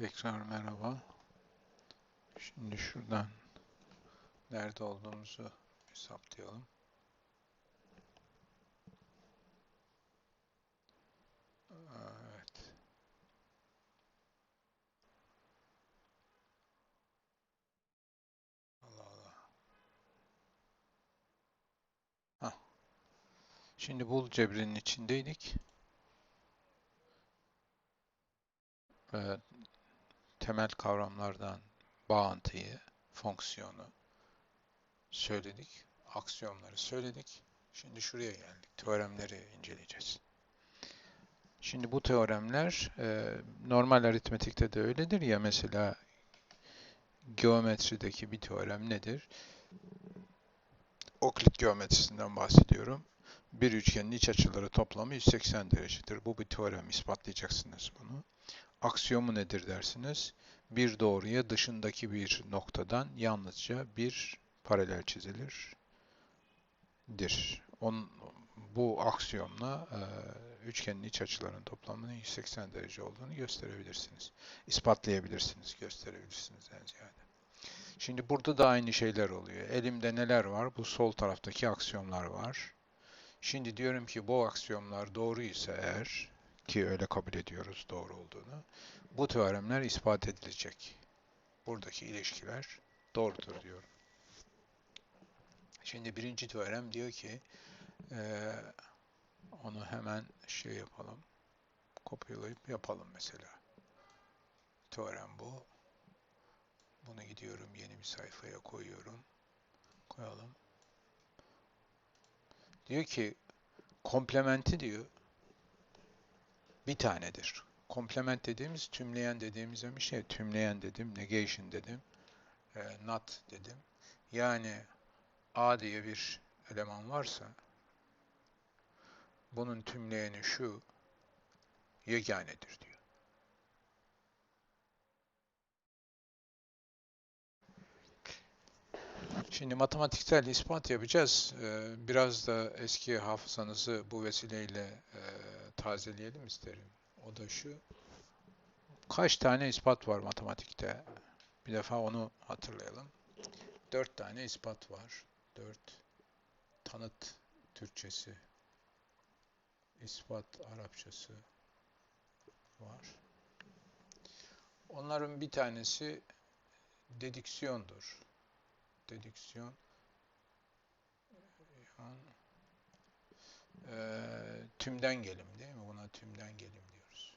Tekrar merhaba. Şimdi şuradan nerede olduğumuzu hesaplayalım. Evet. Allah Allah. Hah. Şimdi bul cebrinin içindeydik. Evet. Temel kavramlardan bağıntıyı, fonksiyonu söyledik. Aksiyonları söyledik. Şimdi şuraya geldik. Teoremleri inceleyeceğiz. Şimdi bu teoremler e, normal aritmetikte de öyledir ya mesela geometrideki bir teorem nedir? Oklit geometrisinden bahsediyorum. Bir üçgenin iç açıları toplamı 180 derecedir. Bu bir teorem ispatlayacaksınız bunu. Aksiyomu nedir dersiniz? Bir doğruya dışındaki bir noktadan yalnızca bir paralel çizilir. Dir. On, bu aksiyomla e, üçgenin iç açılarının toplamının 180 derece olduğunu gösterebilirsiniz. İspatlayabilirsiniz, gösterebilirsiniz en ziyade. Şimdi burada da aynı şeyler oluyor. Elimde neler var? Bu sol taraftaki aksiyomlar var. Şimdi diyorum ki bu aksiyomlar doğru ise eğer ki öyle kabul ediyoruz doğru olduğunu. Bu teoremler ispat edilecek. Buradaki ilişkiler doğrudur diyorum. Şimdi birinci teorem diyor ki e, onu hemen şey yapalım. Kopyalayıp yapalım mesela. Teorem bu. Bunu gidiyorum yeni bir sayfaya koyuyorum. Koyalım. Diyor ki komplementi diyor bir tanedir. Komplement dediğimiz tümleyen dediğimiz bir şey. Tümleyen dedim, negation dedim, e, not dedim. Yani A diye bir eleman varsa bunun tümleyeni şu yeganedir diyor. Şimdi matematiksel ispat yapacağız. Ee, biraz da eski hafızanızı bu vesileyle e, tazeleyelim isterim. O da şu. Kaç tane ispat var matematikte? Bir defa onu hatırlayalım. Dört tane ispat var. Dört tanıt Türkçesi, ispat Arapçası var. Onların bir tanesi dediksiyondur. Dediksiyon e, tümden gelim değil mi? Buna tümden gelim diyoruz.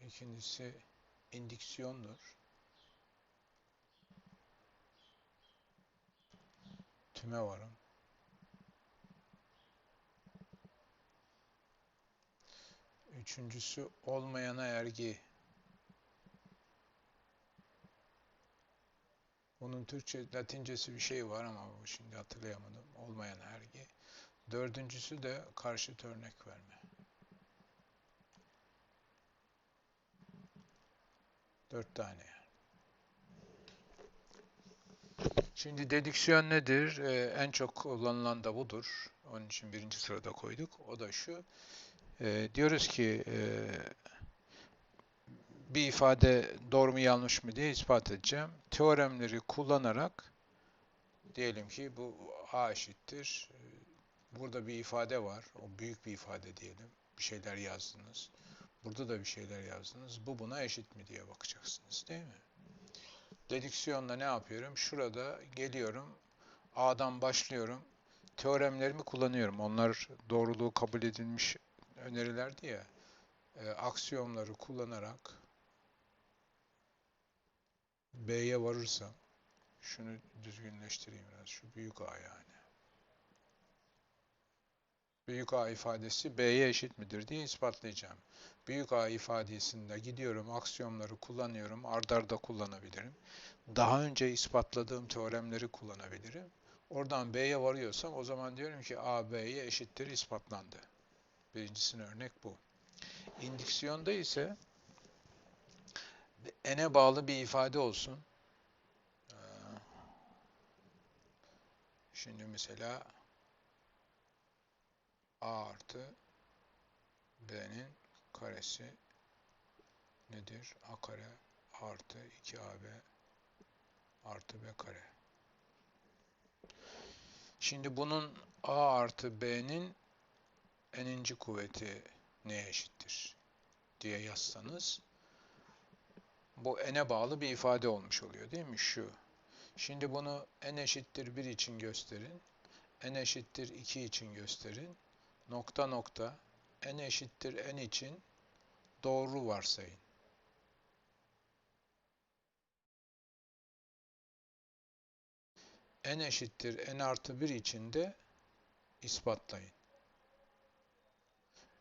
İkincisi indiksiyondur. Tüme varım. Üçüncüsü olmayana ergi. Bunun Türkçe, Latincesi bir şey var ama şimdi hatırlayamadım. Olmayan ergi. Dördüncüsü de karşıt örnek verme. Dört tane Şimdi dedüksiyon nedir? Ee, en çok kullanılan da budur. Onun için birinci sırada koyduk. O da şu. Ee, diyoruz ki e, bir ifade doğru mu yanlış mı diye ispat edeceğim. Teoremleri kullanarak diyelim ki bu A eşittir. Burada bir ifade var. O büyük bir ifade diyelim. Bir şeyler yazdınız. Burada da bir şeyler yazdınız. Bu buna eşit mi diye bakacaksınız değil mi? Dedüksiyonla ne yapıyorum? Şurada geliyorum. A'dan başlıyorum. Teoremlerimi kullanıyorum. Onlar doğruluğu kabul edilmiş önerilerdi ya. E, aksiyomları kullanarak B'ye varırsam şunu düzgünleştireyim biraz. Şu büyük A yani. Büyük A ifadesi B'ye eşit midir diye ispatlayacağım. Büyük A ifadesinde gidiyorum, aksiyonları kullanıyorum, ardarda kullanabilirim. Daha önce ispatladığım teoremleri kullanabilirim. Oradan B'ye varıyorsam o zaman diyorum ki A B'ye eşittir ispatlandı. Birincisinin örnek bu. İndüksiyonda ise n'e bağlı bir ifade olsun. Ee, şimdi mesela A artı B'nin karesi nedir? A kare artı 2AB artı B kare. Şimdi bunun A artı B'nin n'inci kuvveti neye eşittir diye yazsanız bu n'e bağlı bir ifade olmuş oluyor değil mi? Şu. Şimdi bunu n eşittir 1 için gösterin. n eşittir 2 için gösterin. Nokta nokta n eşittir n için doğru varsayın. n eşittir n artı 1 için de ispatlayın.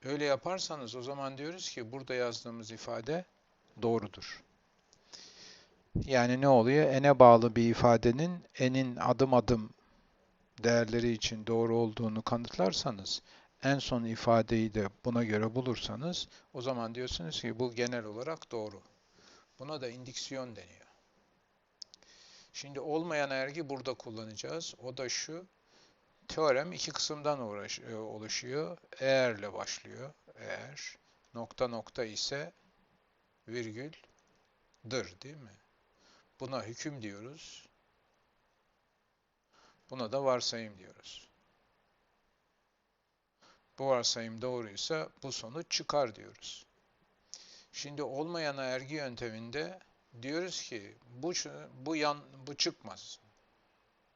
Öyle yaparsanız o zaman diyoruz ki burada yazdığımız ifade doğrudur. Yani ne oluyor? n'e bağlı bir ifadenin n'in adım adım değerleri için doğru olduğunu kanıtlarsanız en son ifadeyi de buna göre bulursanız o zaman diyorsunuz ki bu genel olarak doğru. Buna da indiksiyon deniyor. Şimdi olmayan ergi burada kullanacağız. O da şu. Teorem iki kısımdan uğraş, e, oluşuyor. Eğerle başlıyor. Eğer. Nokta nokta ise virgül dır değil mi? Buna hüküm diyoruz. Buna da varsayım diyoruz. Bu varsayım doğruysa bu sonuç çıkar diyoruz. Şimdi olmayan ergi yönteminde diyoruz ki bu bu yan bu çıkmaz.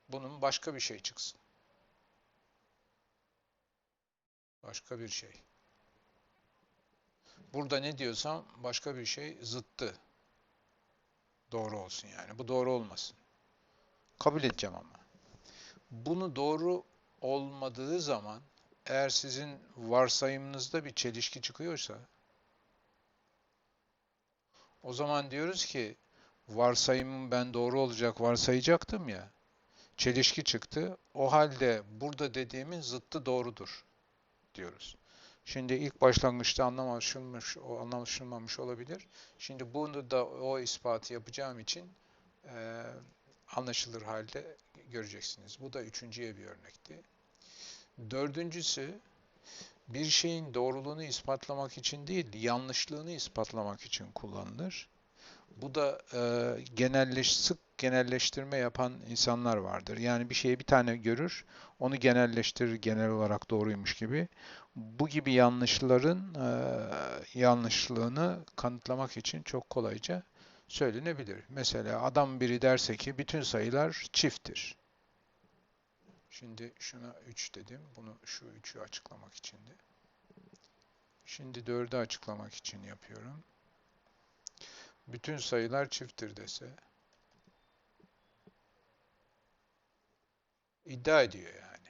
Bunun başka bir şey çıksın. Başka bir şey. Burada ne diyorsam başka bir şey zıttı. Doğru olsun yani. Bu doğru olmasın. Kabul edeceğim ama. Bunu doğru olmadığı zaman eğer sizin varsayımınızda bir çelişki çıkıyorsa o zaman diyoruz ki varsayımım ben doğru olacak varsayacaktım ya. Çelişki çıktı. O halde burada dediğimin zıttı doğrudur diyoruz. Şimdi ilk başlangıçta anlaşılmış, anlaşılmamış olabilir. Şimdi bunu da o ispatı yapacağım için e, anlaşılır halde göreceksiniz. Bu da üçüncüye bir örnekti. Dördüncüsü bir şeyin doğruluğunu ispatlamak için değil, yanlışlığını ispatlamak için kullanılır. Bu da e, genelleş, sık genelleştirme yapan insanlar vardır. Yani bir şeyi bir tane görür, onu genelleştirir genel olarak doğruymuş gibi. Bu gibi yanlışların e, yanlışlığını kanıtlamak için çok kolayca söylenebilir. Mesela adam biri derse ki bütün sayılar çifttir. Şimdi şuna 3 dedim. Bunu şu 3'ü açıklamak içindi. Şimdi 4'ü açıklamak için yapıyorum. Bütün sayılar çifttir dese iddia ediyor yani.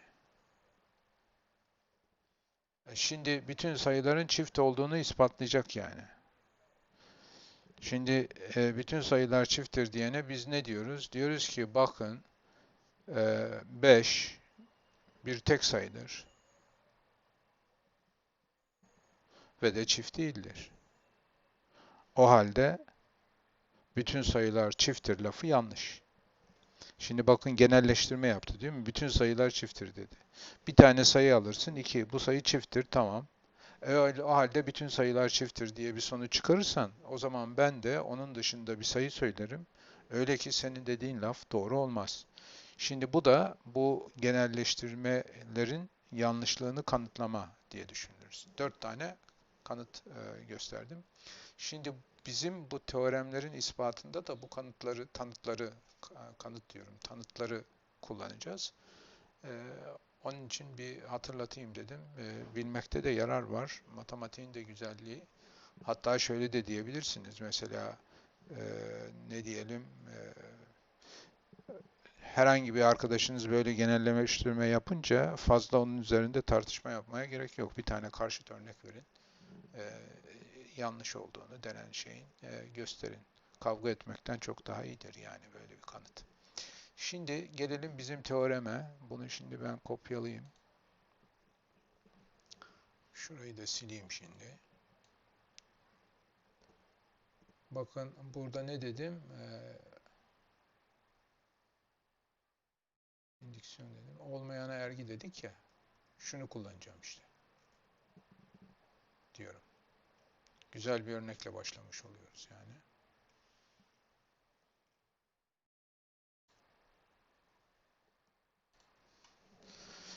E şimdi bütün sayıların çift olduğunu ispatlayacak yani. Şimdi e, bütün sayılar çifttir diyene biz ne diyoruz? Diyoruz ki bakın 5 e, bir tek sayıdır ve de çift değildir. O halde bütün sayılar çifttir lafı yanlış. Şimdi bakın genelleştirme yaptı değil mi? Bütün sayılar çifttir dedi. Bir tane sayı alırsın, 2. Bu sayı çifttir, tamam. E, o halde bütün sayılar çifttir diye bir sonuç çıkarırsan, o zaman ben de onun dışında bir sayı söylerim. Öyle ki senin dediğin laf doğru olmaz. Şimdi bu da bu genelleştirmelerin yanlışlığını kanıtlama diye düşünürüz. Dört tane kanıt e, gösterdim. Şimdi bizim bu teoremlerin ispatında da bu kanıtları, tanıtları, kanıt diyorum, tanıtları kullanacağız. E, onun için bir hatırlatayım dedim. E, bilmekte de yarar var. Matematiğin de güzelliği. Hatta şöyle de diyebilirsiniz. Mesela e, ne diyelim e, herhangi bir arkadaşınız böyle genellemeştirme yapınca fazla onun üzerinde tartışma yapmaya gerek yok. Bir tane karşıt örnek verin. E, yanlış olduğunu denen şeyin e, gösterin. Kavga etmekten çok daha iyidir yani böyle bir kanıt. Şimdi gelelim bizim teoreme. Bunu şimdi ben kopyalayayım. Şurayı da sileyim şimdi. Bakın burada ne dedim? Ee, indüksiyon dedim. Olmayana ergi dedik ya. Şunu kullanacağım işte. diyorum. Güzel bir örnekle başlamış oluyoruz yani.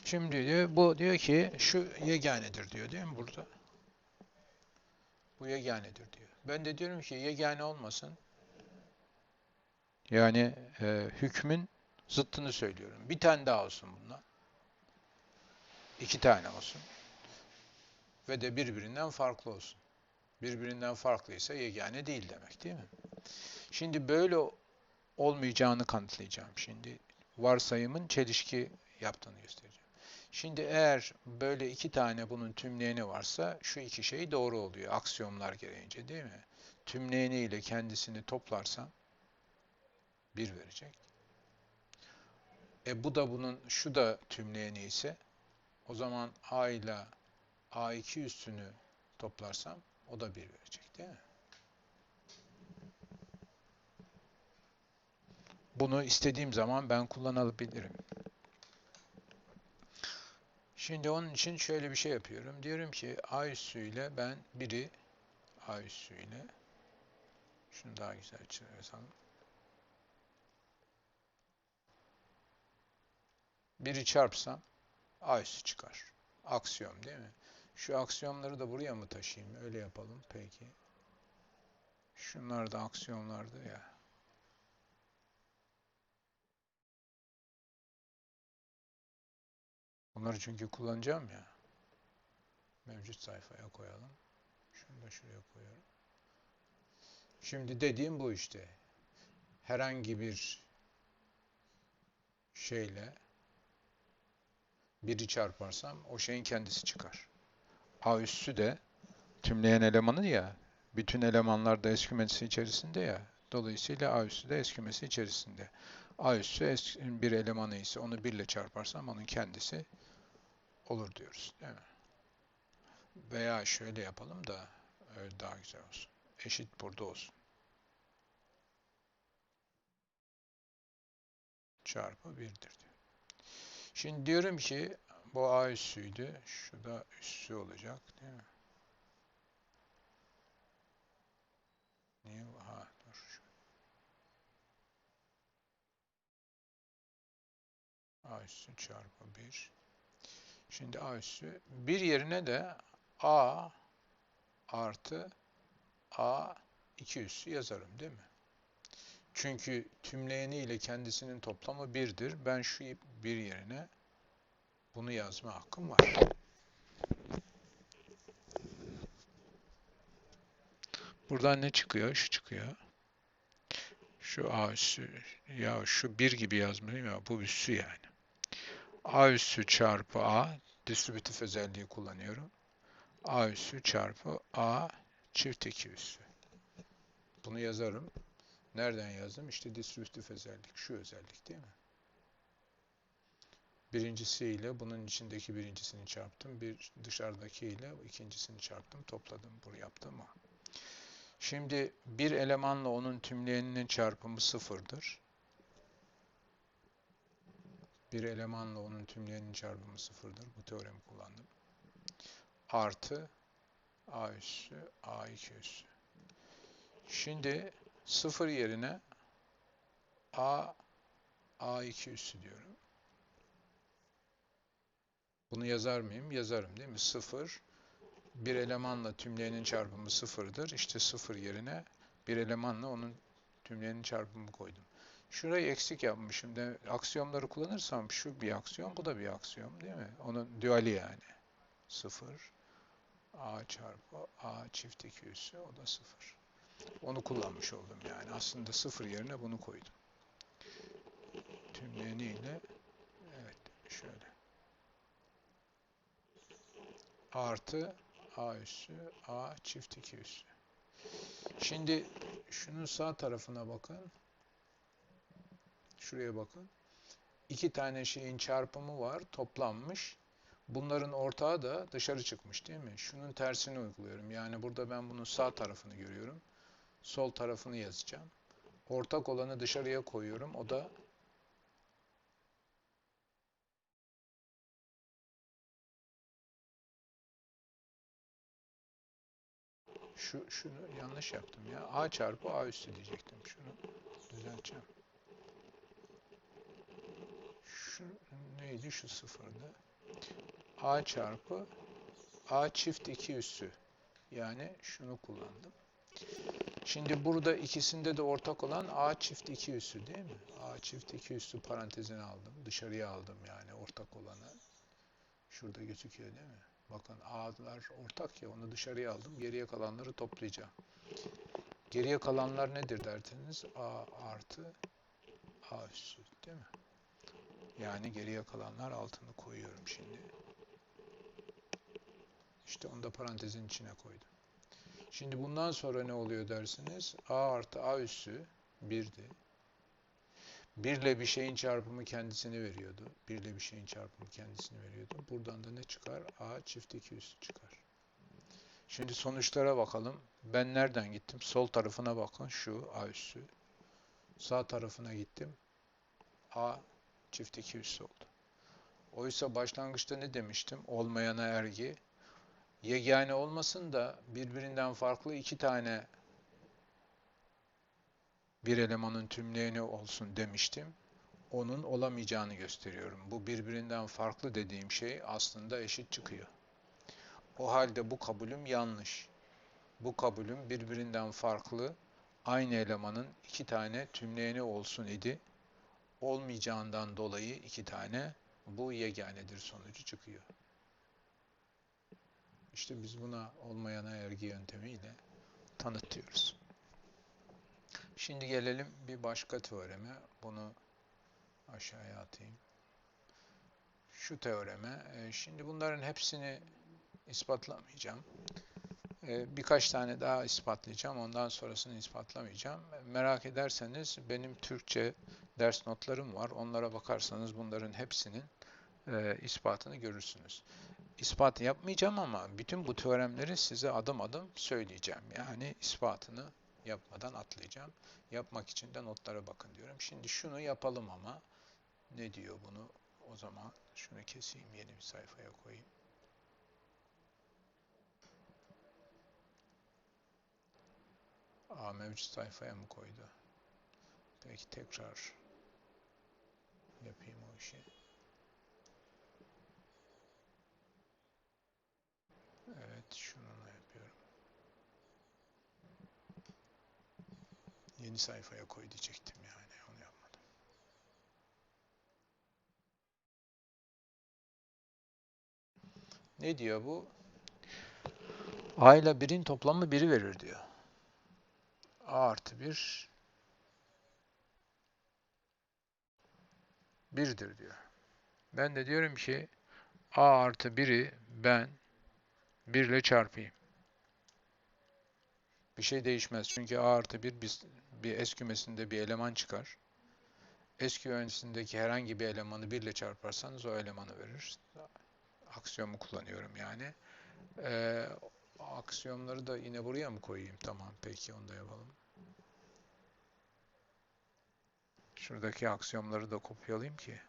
Şimdi diyor, bu diyor ki şu yeganedir diyor değil mi burada? Bu yeganedir diyor. Ben de diyorum ki yegane olmasın. Yani e, hükmün zıttını söylüyorum. Bir tane daha olsun bundan. İki tane olsun. Ve de birbirinden farklı olsun. Birbirinden farklıysa yegane değil demek değil mi? Şimdi böyle olmayacağını kanıtlayacağım şimdi. Varsayımın çelişki yaptığını göstereceğim. Şimdi eğer böyle iki tane bunun tümleyeni varsa şu iki şey doğru oluyor aksiyomlar gereğince değil mi? Tümleyeni ile kendisini toplarsam bir verecek. E bu da bunun şu da tümleyeni ise o zaman A ile A2 üstünü toplarsam o da 1 verecek değil mi? Bunu istediğim zaman ben kullanabilirim. Şimdi onun için şöyle bir şey yapıyorum. Diyorum ki A üssüyle ben biri A üssüyle şunu daha güzel çizelim. Biri çarpsam A üssü çıkar. Aksiyom değil mi? Şu aksiyonları da buraya mı taşıyayım? Öyle yapalım. Peki. Şunlar da aksiyonlardı ya. Bunları çünkü kullanacağım ya. Mevcut sayfaya koyalım. Şunu da şuraya koyuyorum. Şimdi dediğim bu işte. Herhangi bir şeyle biri çarparsam o şeyin kendisi çıkar. A üssü de tümleyen elemanı ya. Bütün elemanlar da S kümesi içerisinde ya. Dolayısıyla A üssü de S kümesi içerisinde. A üssü S bir elemanı ise onu 1 ile çarparsam onun kendisi olur diyoruz. Değil mi? Veya şöyle yapalım da öyle daha güzel olsun. Eşit burada olsun. Çarpı 1'dir diyor. Şimdi diyorum ki bu A üssüydü. Şu da üssü olacak değil mi? Niye? Ha dur. Şu. A üssü çarpı 1. Şimdi A üssü. Bir yerine de A artı A 2 üssü yazarım değil mi? Çünkü tümleyeni ile kendisinin toplamı 1'dir. Ben şu bir yerine bunu yazma hakkım var. Buradan ne çıkıyor? Şu çıkıyor. Şu A üssü. Ya şu 1 gibi yazmalıyım ya. Bu üssü yani. A üssü çarpı A distribütif özelliği kullanıyorum. A üssü çarpı A çift 2 üssü. Bunu yazarım. Nereden yazdım? İşte distribütif özellik. Şu özellik değil mi? Birincisiyle bunun içindeki birincisini çarptım. Bir dışarıdaki ile ikincisini çarptım. Topladım. Bunu yaptım. Şimdi bir elemanla onun tümleyeninin çarpımı sıfırdır. Bir elemanla onun tümleyeninin çarpımı sıfırdır. Bu teoremi kullandım. Artı a üssü a2 üssü. Şimdi sıfır yerine a a2 üssü diyorum. Bunu yazar mıyım? Yazarım değil mi? Sıfır. Bir elemanla tümleyenin çarpımı sıfırdır. İşte sıfır yerine bir elemanla onun tümleyenin çarpımı koydum. Şurayı eksik yapmışım. De, aksiyomları kullanırsam şu bir aksiyom, bu da bir aksiyom değil mi? Onun duali yani. Sıfır. A çarpı A çift 2 üssü o da sıfır. Onu kullanmış oldum yani. Aslında sıfır yerine bunu koydum. Tümleyeniyle evet şöyle artı a üssü a çift 2 üssü. Şimdi şunun sağ tarafına bakın. Şuraya bakın. İki tane şeyin çarpımı var, toplanmış. Bunların ortağı da dışarı çıkmış değil mi? Şunun tersini uyguluyorum. Yani burada ben bunun sağ tarafını görüyorum. Sol tarafını yazacağım. Ortak olanı dışarıya koyuyorum. O da Şu, şunu yanlış yaptım ya. A çarpı A üstü diyecektim. Şunu düzelteceğim. Şu neydi şu sıfırdı? A çarpı A çift 2 üssü. Yani şunu kullandım. Şimdi burada ikisinde de ortak olan A çift 2 üssü değil mi? A çift 2 üssü parantezine aldım. Dışarıya aldım yani ortak olanı. Şurada gözüküyor değil mi? Bakın A'lar ortak ya onu dışarıya aldım. Geriye kalanları toplayacağım. Geriye kalanlar nedir derseniz A artı A üssü değil mi? Yani geriye kalanlar altını koyuyorum şimdi. İşte onu da parantezin içine koydum. Şimdi bundan sonra ne oluyor dersiniz? A artı A üssü 1'di. 1 ile bir şeyin çarpımı kendisini veriyordu. 1 ile bir şeyin çarpımı kendisini veriyordu. Buradan da ne çıkar? A çift 2 üssü çıkar. Şimdi sonuçlara bakalım. Ben nereden gittim? Sol tarafına bakın. Şu A üssü. Sağ tarafına gittim. A çift 2 üssü oldu. Oysa başlangıçta ne demiştim? Olmayana ergi. Yegane olmasın da birbirinden farklı iki tane bir elemanın tümleyeni olsun demiştim. Onun olamayacağını gösteriyorum. Bu birbirinden farklı dediğim şey aslında eşit çıkıyor. O halde bu kabulüm yanlış. Bu kabulüm birbirinden farklı aynı elemanın iki tane tümleyeni olsun idi. Olmayacağından dolayı iki tane bu yeganedir sonucu çıkıyor. İşte biz buna olmayana ergi yöntemiyle tanıtıyoruz. Şimdi gelelim bir başka teoreme. Bunu aşağıya atayım. Şu teoreme. E, şimdi bunların hepsini ispatlamayacağım. E, birkaç tane daha ispatlayacağım. Ondan sonrasını ispatlamayacağım. Merak ederseniz benim Türkçe ders notlarım var. Onlara bakarsanız bunların hepsinin e, ispatını görürsünüz. İspat yapmayacağım ama bütün bu teoremleri size adım adım söyleyeceğim. Yani ispatını yapmadan atlayacağım. Yapmak için de notlara bakın diyorum. Şimdi şunu yapalım ama ne diyor bunu? O zaman şunu keseyim yeni bir sayfaya koyayım. Aa mevcut sayfaya mı koydu? Peki tekrar yapayım o işi. Evet şununla yapıyorum. Yeni sayfaya koy diyecektim yani onu yapmadım. Ne diyor bu? A ile 1'in toplamı 1'i verir diyor. A artı 1 1'dir diyor. Ben de diyorum ki A artı 1'i ben 1 ile çarpayım. Bir şey değişmez. Çünkü A artı 1 bir, bir S kümesinde bir eleman çıkar. S kümesindeki herhangi bir elemanı 1 ile çarparsanız o elemanı verir. Aksiyomu kullanıyorum yani. Ee, aksiyonları da yine buraya mı koyayım? Tamam peki onu da yapalım. Şuradaki aksiyomları da kopyalayayım ki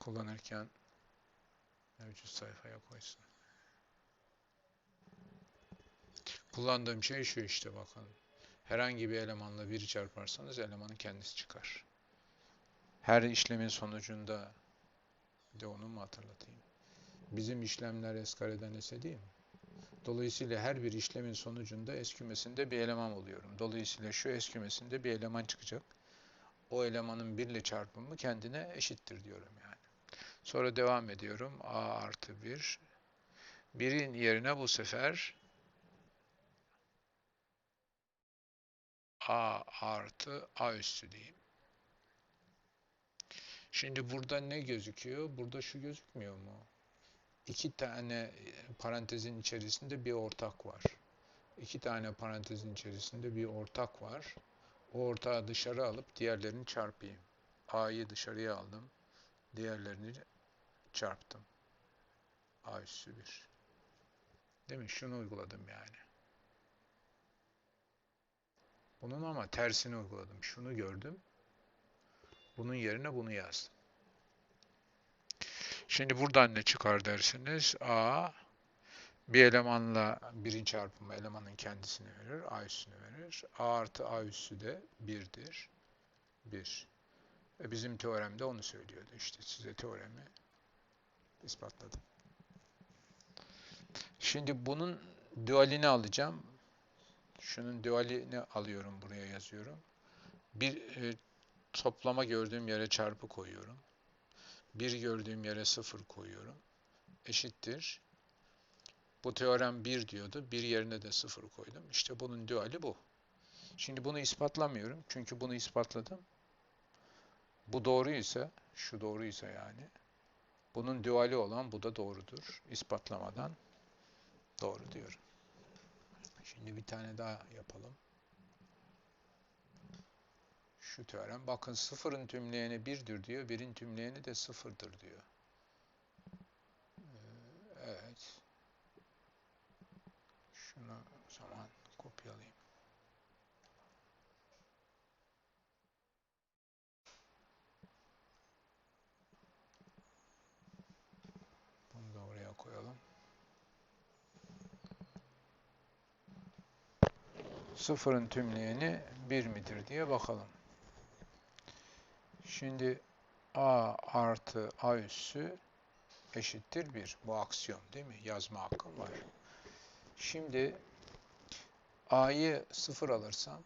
kullanırken mevcut sayfaya koysun. Kullandığım şey şu işte bakın. Herhangi bir elemanla 1'i çarparsanız elemanın kendisi çıkar. Her işlemin sonucunda de onu mu hatırlatayım? Bizim işlemler S kareden S'e değil mi? Dolayısıyla her bir işlemin sonucunda S kümesinde bir eleman oluyorum. Dolayısıyla şu S kümesinde bir eleman çıkacak. O elemanın 1 ile çarpımı kendine eşittir diyorum yani. Sonra devam ediyorum. A artı 1. 1'in yerine bu sefer A artı A üstü diyeyim. Şimdi burada ne gözüküyor? Burada şu gözükmüyor mu? İki tane parantezin içerisinde bir ortak var. İki tane parantezin içerisinde bir ortak var. O ortağı dışarı alıp diğerlerini çarpayım. A'yı dışarıya aldım. Diğerlerini çarptım. A üssü 1. Değil mi? Şunu uyguladım yani. Bunun ama tersini uyguladım. Şunu gördüm. Bunun yerine bunu yazdım. Şimdi buradan ne çıkar dersiniz? A bir elemanla birin çarpımı elemanın kendisini verir. A üssünü verir. A artı A üssü de 1'dir. 1. E bizim teoremde onu söylüyordu. İşte size teoremi ispatladım. Şimdi bunun dualini alacağım. Şunun dualini alıyorum buraya yazıyorum. Bir e, toplama gördüğüm yere çarpı koyuyorum. Bir gördüğüm yere sıfır koyuyorum. Eşittir. Bu teorem 1 diyordu. Bir yerine de sıfır koydum. İşte bunun duali bu. Şimdi bunu ispatlamıyorum. Çünkü bunu ispatladım. Bu doğruysa, şu doğruysa yani, bunun duali olan bu da doğrudur. İspatlamadan doğru diyorum. Şimdi bir tane daha yapalım. Şu teorem. Bakın sıfırın tümleyeni birdir diyor. Birin tümleyeni de sıfırdır diyor. Ee, evet. Şunu zaman kopyalayayım. Bunu da oraya koyalım. Sıfırın tümleyeni bir midir diye bakalım. Şimdi a artı a üssü eşittir 1. Bu aksiyon değil mi? Yazma hakkım var. Şimdi a'yı 0 alırsam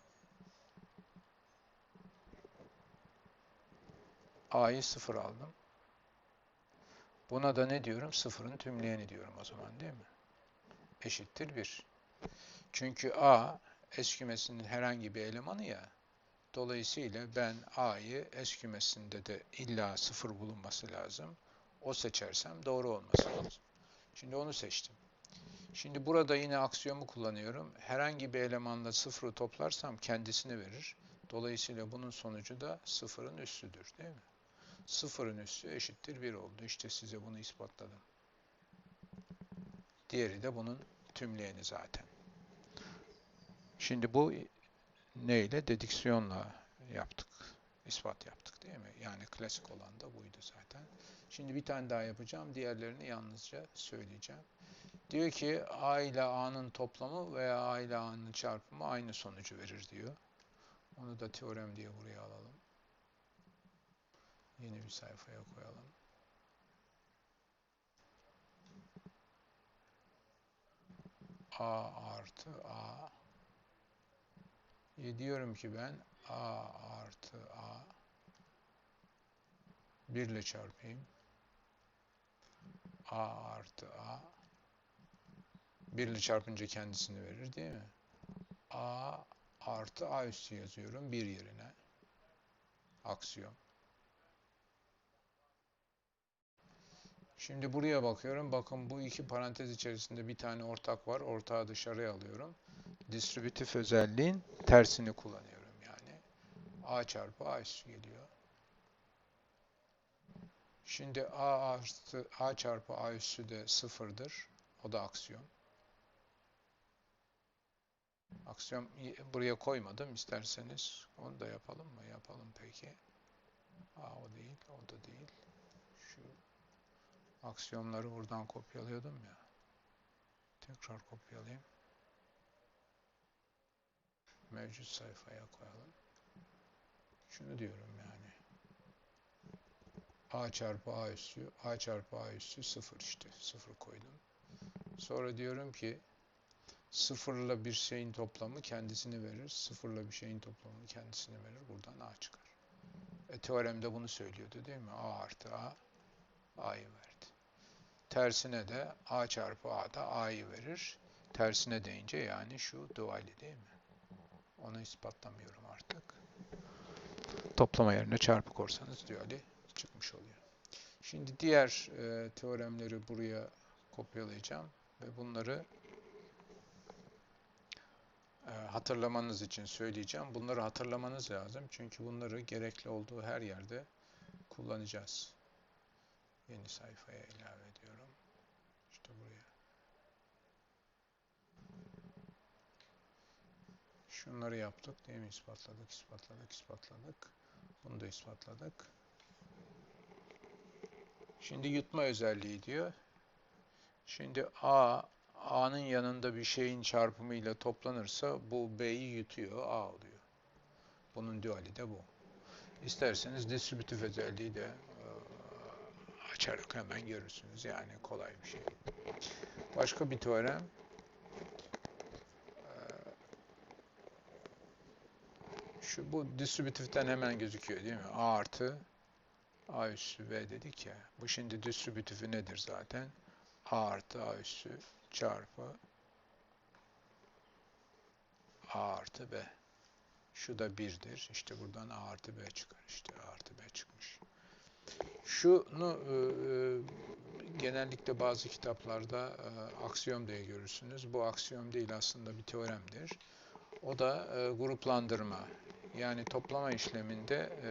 a'yı 0 aldım. Buna da ne diyorum? Sıfırın tümleyeni diyorum o zaman değil mi? Eşittir 1. Çünkü a S kümesinin herhangi bir elemanı ya. Dolayısıyla ben a'yı S kümesinde de illa 0 bulunması lazım. O seçersem doğru olması lazım. Şimdi onu seçtim. Şimdi burada yine aksiyomu kullanıyorum. Herhangi bir elemanla sıfırı toplarsam kendisini verir. Dolayısıyla bunun sonucu da sıfırın üssüdür değil mi? Sıfırın üssü eşittir 1 oldu. İşte size bunu ispatladım. Diğeri de bunun tümleyeni zaten. Şimdi bu neyle? Dediksiyonla yaptık. ispat yaptık değil mi? Yani klasik olan da buydu zaten. Şimdi bir tane daha yapacağım. Diğerlerini yalnızca söyleyeceğim. Diyor ki A ile A'nın toplamı veya A ile A'nın çarpımı aynı sonucu verir diyor. Onu da teorem diye buraya alalım. Yeni bir sayfaya koyalım. A artı A. Diyorum ki ben A artı A 1 ile çarpayım. A artı A 1 ile çarpınca kendisini verir değil mi? A artı A üstü yazıyorum bir yerine. Aksiyon. Şimdi buraya bakıyorum. Bakın bu iki parantez içerisinde bir tane ortak var. Ortağı dışarıya alıyorum. Distribütif özelliğin tersini kullanıyorum yani. A çarpı A üstü geliyor. Şimdi A artı A çarpı A üssü de sıfırdır. O da aksiyon. Aksiyon buraya koymadım. İsterseniz onu da yapalım mı? Yapalım peki. A o değil, o da değil. Şu aksiyonları buradan kopyalıyordum ya. Tekrar kopyalayayım. Mevcut sayfaya koyalım. Şunu diyorum yani. A çarpı A üssü, A çarpı A üssü sıfır işte. Sıfır koydum. Sonra diyorum ki sıfırla bir şeyin toplamı kendisini verir. Sıfırla bir şeyin toplamını kendisini verir. Buradan A çıkar. E, teoremde bunu söylüyordu değil mi? A artı A, A'yı verdi. Tersine de A çarpı A da A'yı verir. Tersine deyince yani şu duali değil mi? Onu ispatlamıyorum artık. Toplama yerine çarpı korsanız duali çıkmış oluyor. Şimdi diğer e, teoremleri buraya kopyalayacağım ve bunları e, hatırlamanız için söyleyeceğim. Bunları hatırlamanız lazım. Çünkü bunları gerekli olduğu her yerde kullanacağız. Yeni sayfaya ilave ediyorum. İşte buraya. Şunları yaptık değil mi? İspatladık, ispatladık, ispatladık. Bunu da ispatladık. Şimdi yutma özelliği diyor. Şimdi A, A'nın yanında bir şeyin çarpımıyla toplanırsa bu B'yi yutuyor, A oluyor. Bunun duali de bu. İsterseniz distribütif özelliği de e, açarak hemen görürsünüz. Yani kolay bir şey. Başka bir teorem. Şu bu distribütiften hemen gözüküyor değil mi? A artı A üssü B dedik ya. Bu şimdi distribütifi nedir zaten? A artı A üssü çarpı A artı B. Şu da 1'dir. İşte buradan A artı B çıkar. İşte A artı B çıkmış. Şunu e, e, genellikle bazı kitaplarda e, aksiyom diye görürsünüz. Bu aksiyom değil aslında bir teoremdir. O da e, gruplandırma. Yani toplama işleminde e,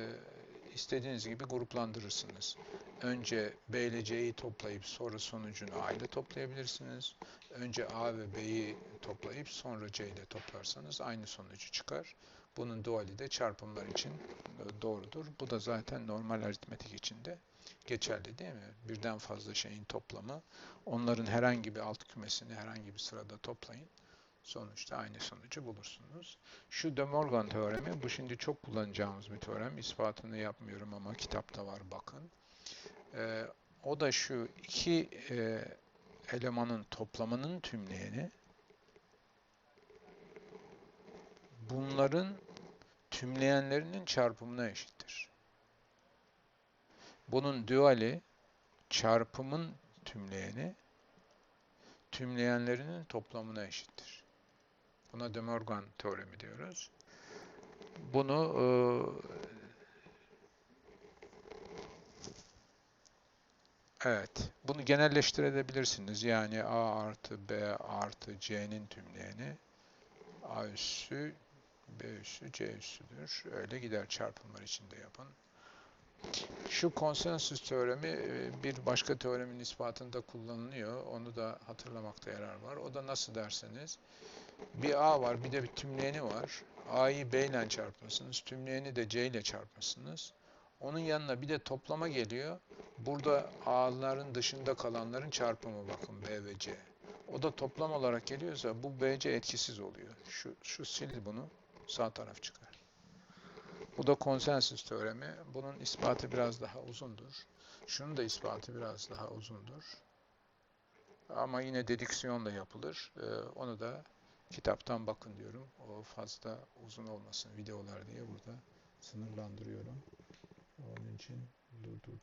istediğiniz gibi gruplandırırsınız. Önce B ile C'yi toplayıp sonra sonucunu A ile toplayabilirsiniz. Önce A ve B'yi toplayıp sonra C ile toplarsanız aynı sonucu çıkar. Bunun duali de çarpımlar için e, doğrudur. Bu da zaten normal aritmetik için de geçerli değil mi? Birden fazla şeyin toplamı. Onların herhangi bir alt kümesini herhangi bir sırada toplayın. Sonuçta aynı sonucu bulursunuz. Şu De Morgan teoremi, bu şimdi çok kullanacağımız bir teorem. İspatını yapmıyorum ama kitapta var bakın. Ee, o da şu iki e, elemanın toplamının tümleyeni bunların tümleyenlerinin çarpımına eşittir. Bunun duali çarpımın tümleyeni tümleyenlerinin toplamına eşittir. Buna De Morgan teoremi diyoruz. Bunu e, evet, bunu genelleştirebilirsiniz. Yani A artı B artı C'nin tümleyeni A üssü B üssü C üssüdür. Öyle gider çarpımlar içinde yapın. Şu konsensüs teoremi e, bir başka teoremin ispatında kullanılıyor. Onu da hatırlamakta yarar var. O da nasıl derseniz bir A var bir de bir tümleyeni var. A'yı B ile çarpmışsınız. Tümleyeni de C ile çarpmışsınız. Onun yanına bir de toplama geliyor. Burada A'ların dışında kalanların çarpımı bakın B ve C. O da toplam olarak geliyorsa bu BC etkisiz oluyor. Şu, şu sil bunu sağ taraf çıkar. Bu da konsensüs teoremi. Bunun ispatı biraz daha uzundur. Şunun da ispatı biraz daha uzundur. Ama yine dedüksiyon da yapılır. Ee, onu da kitaptan bakın diyorum. O fazla uzun olmasın videolar diye burada sınırlandırıyorum. Onun için durdur diye.